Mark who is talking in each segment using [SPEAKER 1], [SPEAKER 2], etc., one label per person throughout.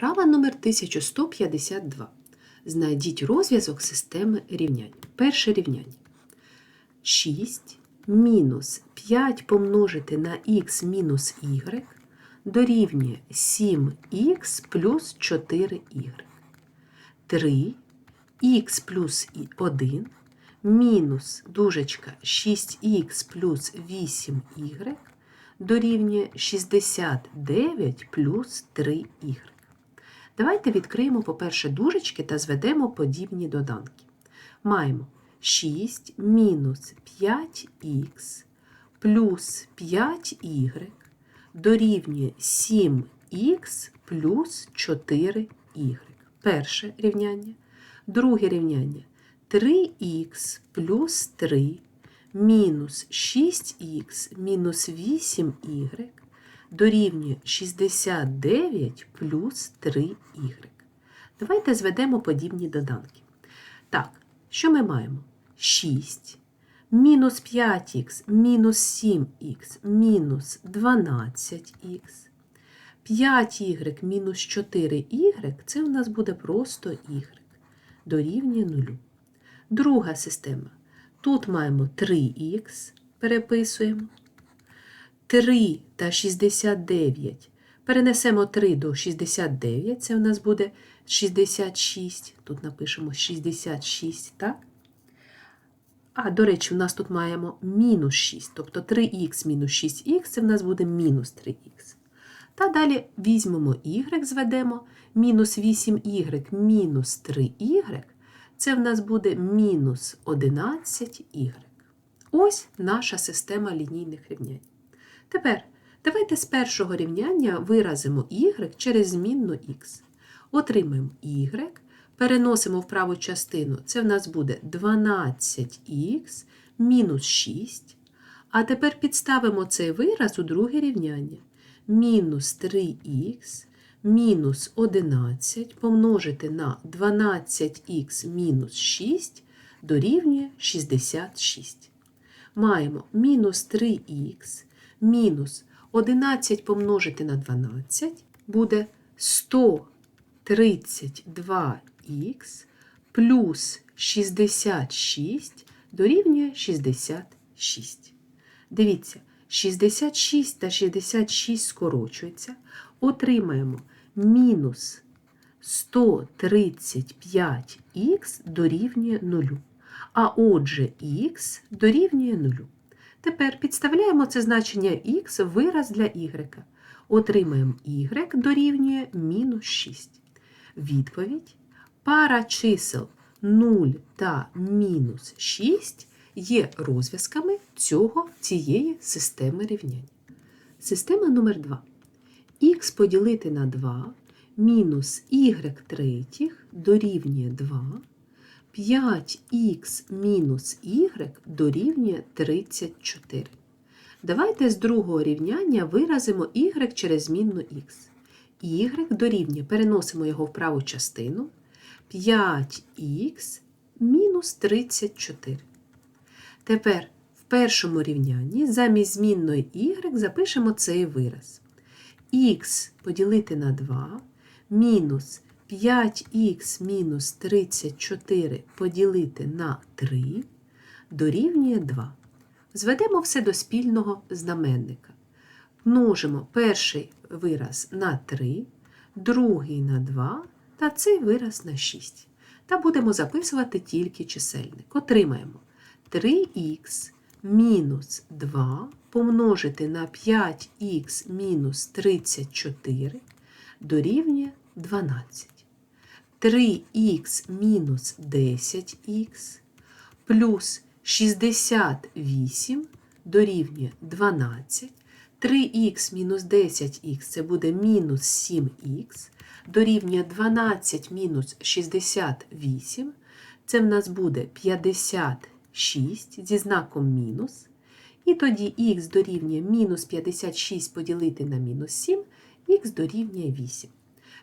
[SPEAKER 1] Вправа номер 1152. Знайдіть розв'язок системи рівнянь. Перше рівняння. 6 мінус 5 помножити на х мінус y дорівнює 7х плюс 4y. 3 х плюс 1 мінус дужечка 6х плюс 8y дорівнює 69 плюс 3y. Давайте відкриємо, по-перше, дужечки та зведемо подібні доданки. Маємо 6 мінус 5х плюс 5y дорівнює 7х плюс 4y. Перше рівняння. Друге рівняння 3х плюс 3 мінус 6х мінус 8y дорівнює 69 плюс 3y. Давайте зведемо подібні доданки. Так, що ми маємо? 6 мінус 5х мінус 7х мінус 12х. 5y мінус 4y це у нас буде просто y. Дорівнює 0. Друга система. Тут маємо 3х, переписуємо. 3 та 69. Перенесемо 3 до 69, це у нас буде 66. Тут напишемо 66, так? А, до речі, у нас тут маємо мінус 6, тобто 3х мінус 6х, це в нас буде мінус 3х. Та далі візьмемо y, зведемо, мінус 8y мінус 3y, це в нас буде мінус 11y. Ось наша система лінійних рівнянь. Тепер давайте з першого рівняння виразимо y через змінну x. Отримаємо y, переносимо в праву частину, це в нас буде 12х мінус 6. А тепер підставимо цей вираз у друге рівняння. Мінус 3х мінус 11 помножити на 12х мінус 6 дорівнює 66. Маємо мінус 3х мінус 11 помножити на 12 буде 132х плюс 66 дорівнює 66. Дивіться, 66 та 66 скорочується. Отримаємо мінус 135х дорівнює 0. А отже, х дорівнює 0. Тепер підставляємо це значення х вираз для y. Отримаємо y дорівнює мінус 6. Відповідь пара чисел 0 та мінус 6 є розв'язками цього, цієї системи рівнянь. Система номер 2. х поділити на 2 мінус y третіх дорівнює 2. 5х мінус y дорівнює 34. Давайте з другого рівняння виразимо y через змінну х. y дорівнює, переносимо його в праву частину. 5х мінус 34. Тепер в першому рівнянні замість змінної y запишемо цей вираз. х поділити на 2 мінус 5х мінус 34 поділити на 3 дорівнює 2. Зведемо все до спільного знаменника. Множимо перший вираз на 3, другий на 2 та цей вираз на 6. Та будемо записувати тільки чисельник. Отримаємо 3х мінус 2 помножити на 5х мінус 34 дорівнює 12. 3х мінус 10х плюс 68 дорівнює 12. 3х мінус 10х це буде мінус 7х, дорівнює 12 мінус 68, це в нас буде 56 зі знаком мінус. І тоді х дорівнює мінус 56 поділити на мінус 7, х дорівнює 8.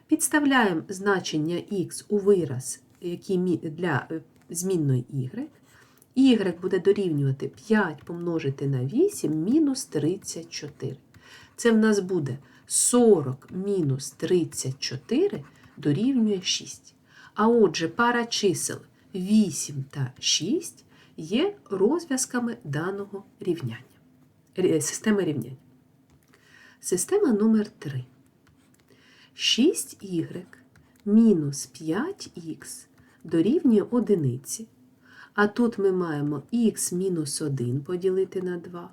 [SPEAKER 1] Підставляємо значення х у вираз який для змінної y. y буде дорівнювати 5 помножити на 8 мінус 34. Це в нас буде 40 мінус 34 дорівнює 6. А отже, пара чисел 8 та 6 є розв'язками даного рівняння. Системи рівнянь. Система номер 3. 6y мінус 5х дорівнює одиниці. А тут ми маємо х мінус 1 поділити на 2,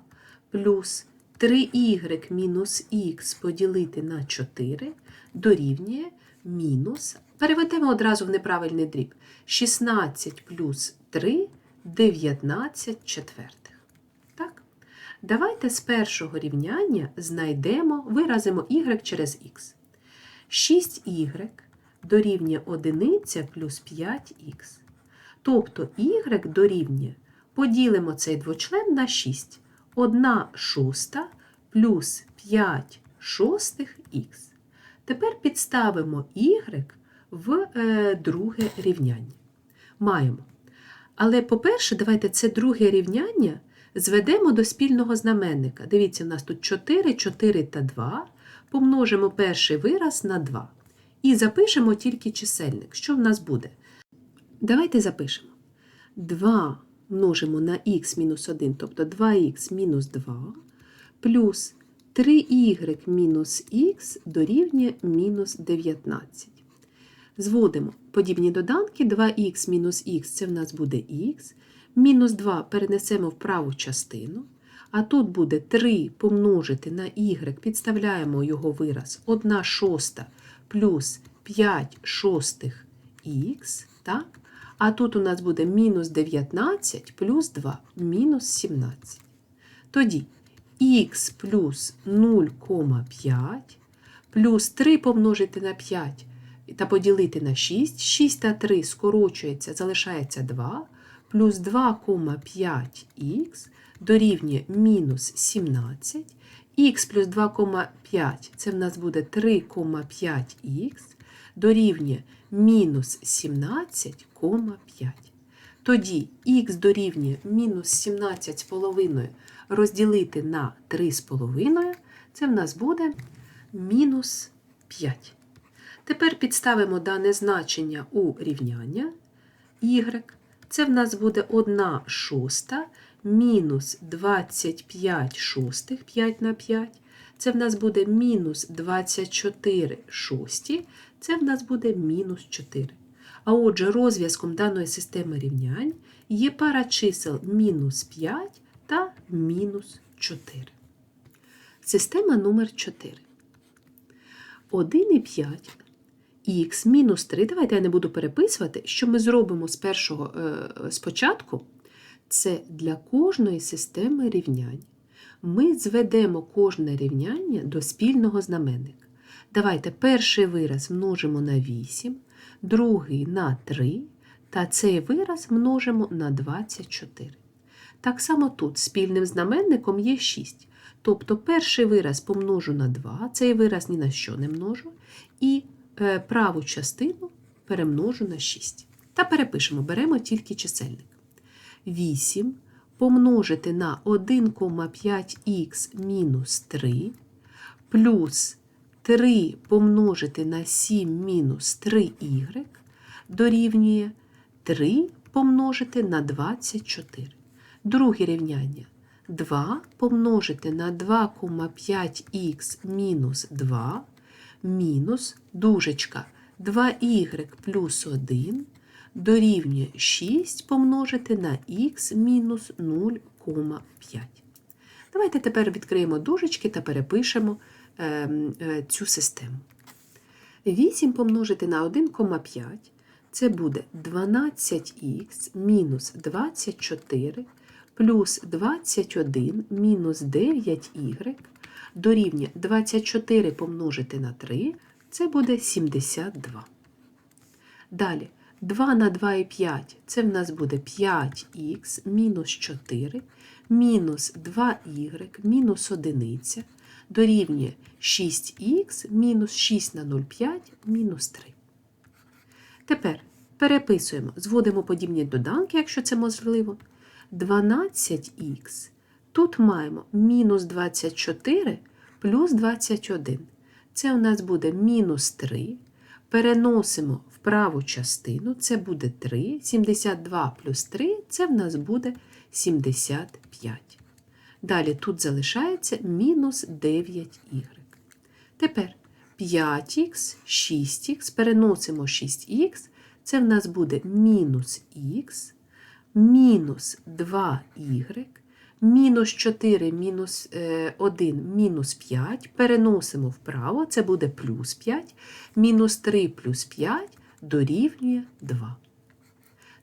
[SPEAKER 1] плюс 3y мінус х поділити на 4 дорівнює мінус. Переведемо одразу в неправильний дріб. 16 плюс 3 19 четвертих. Так? Давайте з першого рівняння знайдемо, виразимо y через х. 6y дорівнює 1 плюс 5х. Тобто y дорівнює, поділимо цей двочлен на 6. 1 шоста плюс 5 шостих х. Тепер підставимо y в е, друге рівняння. Маємо. Але, по-перше, давайте це друге рівняння зведемо до спільного знаменника. Дивіться, у нас тут 4, 4 та 2. Помножимо перший вираз на 2. І запишемо тільки чисельник. Що в нас буде? Давайте запишемо. 2 множимо на х мінус 1, тобто 2х мінус 2, плюс 3y мінус х дорівнює мінус 19. Зводимо подібні доданки 2х мінус х це в нас буде х. Мінус 2 перенесемо в праву частину. А тут буде 3 помножити на y, підставляємо його вираз 1 шоста плюс 5 шостих х. Так? А тут у нас буде мінус 19 плюс 2 мінус 17. Тоді х плюс 0,5 плюс 3 помножити на 5 та поділити на 6. 6 та 3 скорочується, залишається 2, плюс 2,5х дорівнює мінус 17. х плюс 2,5 це в нас буде 3,5х дорівнює мінус 17,5. Тоді х дорівнює мінус 17,5 розділити на 3,5, це в нас буде мінус 5. Тепер підставимо дане значення у рівняння y. Це в нас буде 1 шоста мінус 25 шостих 5 на 5. Це в нас буде мінус 24 шості. Це в нас буде мінус 4. А отже, розв'язком даної системи рівнянь є пара чисел мінус 5 та мінус 4. Система номер 4. 1,5 х мінус 3. Давайте я не буду переписувати. Що ми зробимо з першого е, спочатку? Це для кожної системи рівнянь. Ми зведемо кожне рівняння до спільного знаменника. Давайте перший вираз множимо на 8, другий на 3, та цей вираз множимо на 24. Так само тут спільним знаменником є 6. Тобто перший вираз помножу на 2, цей вираз ні на що не множу, і е, праву частину перемножу на 6. Та перепишемо, беремо тільки чисельник. 8 помножити на 1,5х мінус 3 плюс 3 помножити на 7 мінус 3y дорівнює 3 помножити на 24. Друге рівняння 2 помножити на 2,5х мінус 2 мінус дужечка 2y плюс 1 дорівнює 6 помножити на х мінус 0,5. Давайте тепер відкриємо дужечки та перепишемо е, е, цю систему. 8 помножити на 1,5 це буде 12х мінус 24 плюс 21 мінус 9y дорівнює 24 помножити на 3, це буде 72. Далі 2 на 2,5 це в нас буде 5х мінус 4 мінус 2y мінус 1 дорівнює 6х мінус 6 на 0,5 мінус 3. Тепер переписуємо, зводимо подібні доданки, якщо це можливо. 12х. Тут маємо мінус 24 плюс 21. Це у нас буде мінус 3. Переносимо праву частину, це буде 3. 72 плюс 3 це в нас буде 75. Dалі тут залишається мінус 9y. Тепер 5х, 6х, переносимо 6х, це в нас буде мінус х, мінус 2y, мінус 4, мінус е, 1, мінус 5, переносимо вправо, це буде плюс 5, мінус 3 плюс 5 дорівнює 2.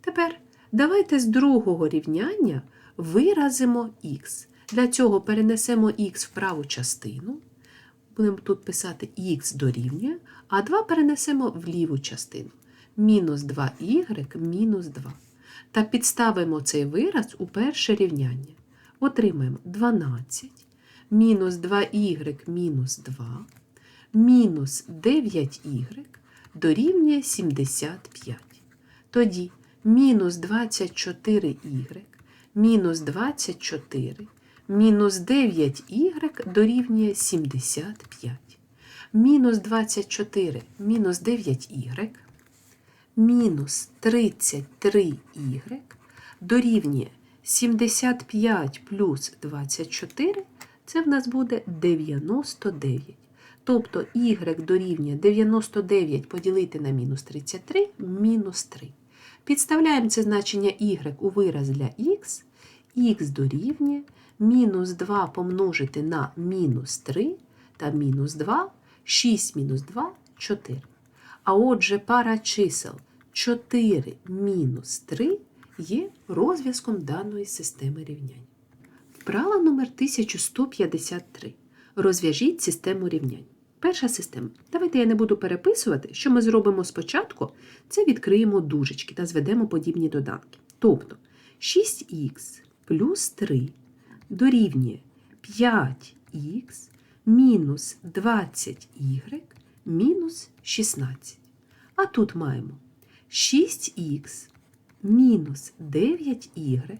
[SPEAKER 1] Тепер давайте з другого рівняння виразимо х. Для цього перенесемо х в праву частину. Будемо тут писати х дорівнює, а 2 перенесемо в ліву частину. Мінус 2y мінус 2. Та підставимо цей вираз у перше рівняння. Отримаємо 12 мінус 2y мінус 2 мінус 9y дорівнює 75. Тоді мінус 24y мінус 24 мінус 9y дорівнює 75. Мінус 24 мінус 9y мінус 33y дорівнює 75 плюс 24 це в нас буде 99. Тобто y дорівнює 99 поділити на мінус 33 мінус 3. Підставляємо це значення y у вираз для x, х дорівнює мінус 2 помножити на мінус 3 та мінус 2, 6 мінус 2 4. А отже, пара чисел 4 мінус 3 є розв'язком даної системи рівнянь. Вправа номер 1153. Розв'яжіть систему рівнянь. Перша система. Давайте я не буду переписувати. Що ми зробимо спочатку? Це відкриємо дужечки та зведемо подібні доданки. Тобто 6х плюс 3 дорівнює 5х мінус 20y мінус 16. А тут маємо 6х мінус 9y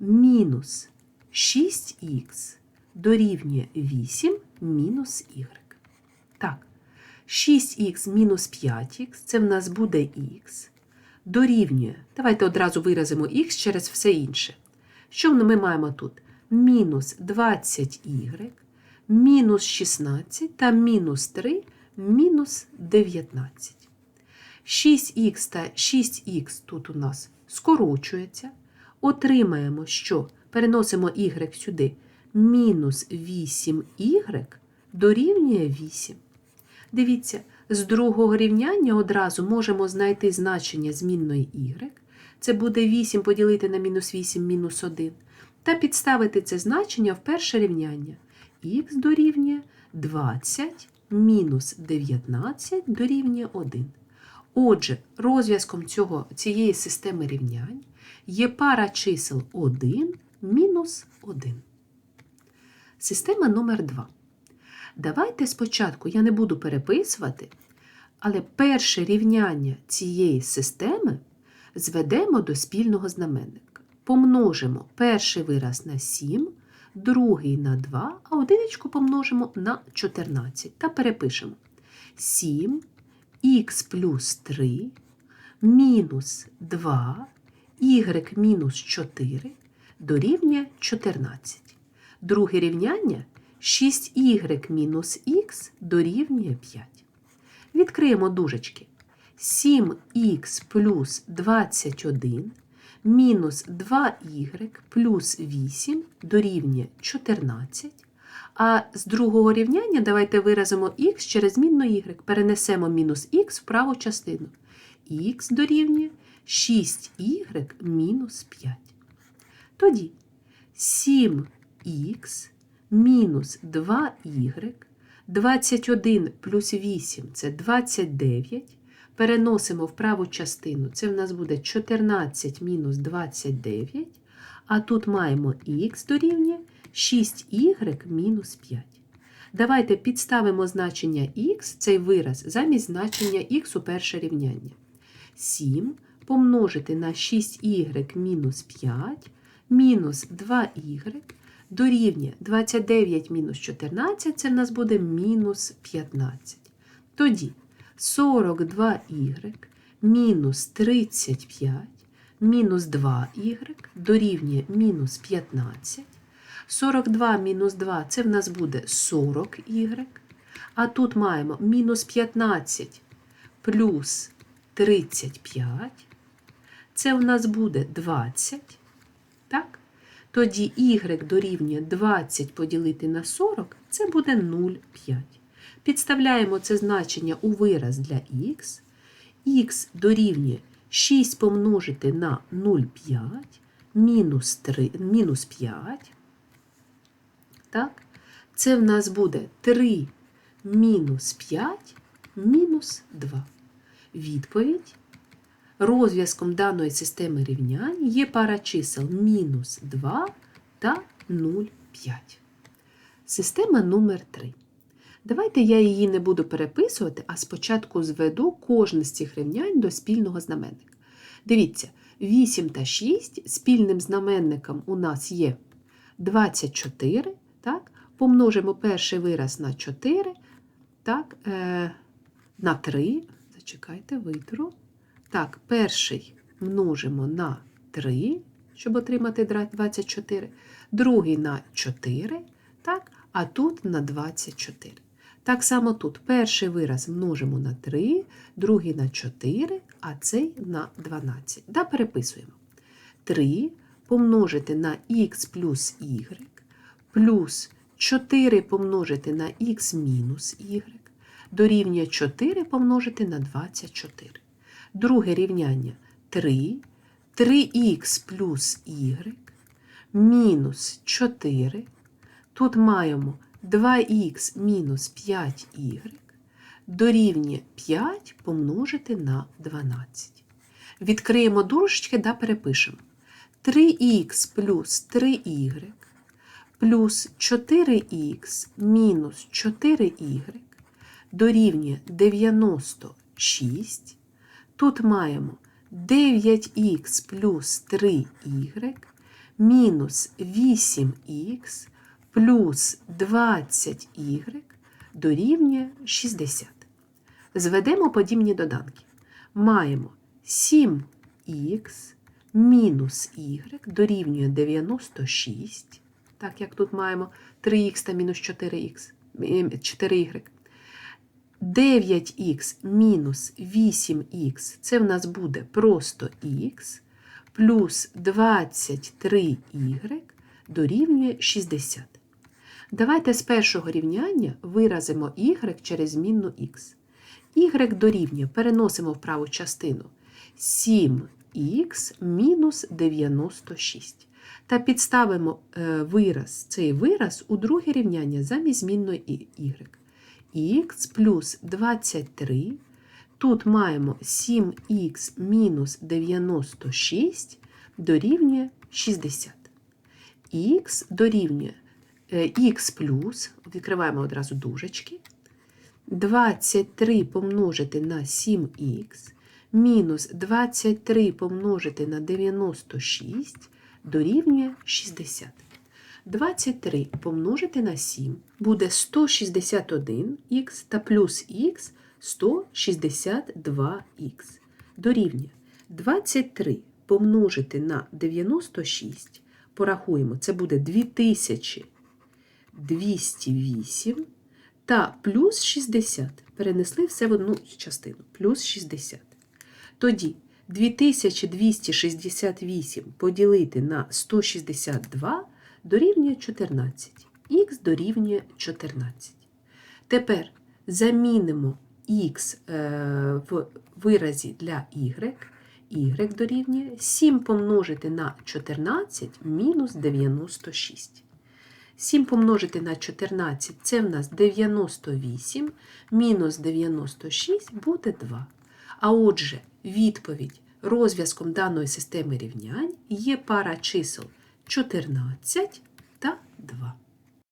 [SPEAKER 1] мінус 6х дорівнює 8 мінус y. Так, 6х мінус 5х це в нас буде х. Дорівнює. Давайте одразу виразимо х через все інше. Що ми маємо тут? Мінус 20y, мінус 16 та мінус 3, мінус 19. 6х та 6х тут у нас скорочується. Отримаємо, що переносимо y сюди. Мінус 8y дорівнює 8. Дивіться, з другого рівняння одразу можемо знайти значення змінної y. Це буде 8 поділити на мінус 8 мінус 1. Та підставити це значення в перше рівняння. х дорівнює 20 мінус 19 дорівнює 1. Отже, розв'язком цього, цієї системи рівнянь є пара чисел 1 мінус 1. Система номер 2. Давайте спочатку я не буду переписувати, але перше рівняння цієї системи зведемо до спільного знаменника. Помножимо перший вираз на 7, другий на 2, а одиничку помножимо на 14 та перепишемо 7 х плюс 3 мінус 2 y мінус 4 дорівнює 14. Друге рівняння 6y мінус х дорівнює 5. Відкриємо дужечки. 7х плюс 21 мінус 2y плюс 8 дорівнює 14. А з другого рівняння давайте виразимо х через змінну y. Перенесемо мінус х в праву частину. х дорівнює 6y мінус 5. Тоді 7х мінус 2y, 21 плюс 8 це 29. Переносимо в праву частину. Це в нас буде 14 мінус 29. А тут маємо х дорівнює 6y мінус 5. Давайте підставимо значення х, цей вираз, замість значення х у перше рівняння. 7 помножити на 6y мінус 5 мінус 2y дорівнює 29 мінус 14, це в нас буде мінус 15. Тоді 42y мінус 35 мінус 2y дорівнює мінус 15. 42 мінус 2 це в нас буде 40y. А тут маємо мінус 15 плюс 35. Це в нас буде 20. Тоді y дорівнює 20 поділити на 40, це буде 0,5. Підставляємо це значення у вираз для х. х дорівнює 6 помножити на 0,5 мінус 3, мінус 5. Так? Це в нас буде 3 мінус 5 мінус 2. Відповідь. Розв'язком даної системи рівнянь є пара чисел мінус 2 та 0,5. Система номер 3. Давайте я її не буду переписувати, а спочатку зведу кожне з цих рівнянь до спільного знаменника. Дивіться, 8 та 6 спільним знаменником у нас є 24. Так? Помножимо перший вираз на 4, так, е, на 3. Зачекайте, витру. Так, перший множимо на 3, щоб отримати 24, другий на 4, так, а тут на 24. Так само тут перший вираз множимо на 3, другий на 4, а цей на 12. Да, переписуємо. 3 помножити на х плюс y, плюс 4 помножити на х мінус y, дорівнює 4 помножити на 24. Друге рівняння 3, 3х плюс y, мінус 4. Тут маємо 2х мінус 5y дорівнює 5 помножити на 12. Відкриємо дужечки та перепишемо. 3х плюс 3y плюс 4х мінус 4y дорівнює 96. Тут маємо 9х плюс 3y мінус 8х плюс 20y дорівнює 60. Зведемо подібні доданки. Маємо 7х мінус y дорівнює 96, так як тут маємо 3х та мінус 4х, 4y. 9х мінус 8х це в нас буде просто х, плюс 23y дорівнює 60. Давайте з першого рівняння виразимо y через змінну х. y дорівнює переносимо в праву частину 7х мінус 96. Та підставимо е, вираз, цей вираз у друге рівняння замість змінної y х плюс 23. Тут маємо 7х мінус 96 дорівнює 60. Х дорівнює х плюс, відкриваємо одразу дужечки. 23 помножити на 7х мінус 23 помножити на 96 дорівнює 60. 23 помножити на 7 буде 161х та плюс х 162х. Дорівнює 23 помножити на 96. Порахуємо, це буде 2208 та плюс 60. Перенесли все в одну частину. Плюс 60. Тоді 2268 поділити на 162 дорівнює 14. Х дорівнює 14. Тепер замінимо х в виразі для y. y дорівнює 7 помножити на 14 мінус 96. 7 помножити на 14 це в нас 98, мінус 96 буде 2. А отже, відповідь розв'язком даної системи рівнянь є пара чисел 14 та 2.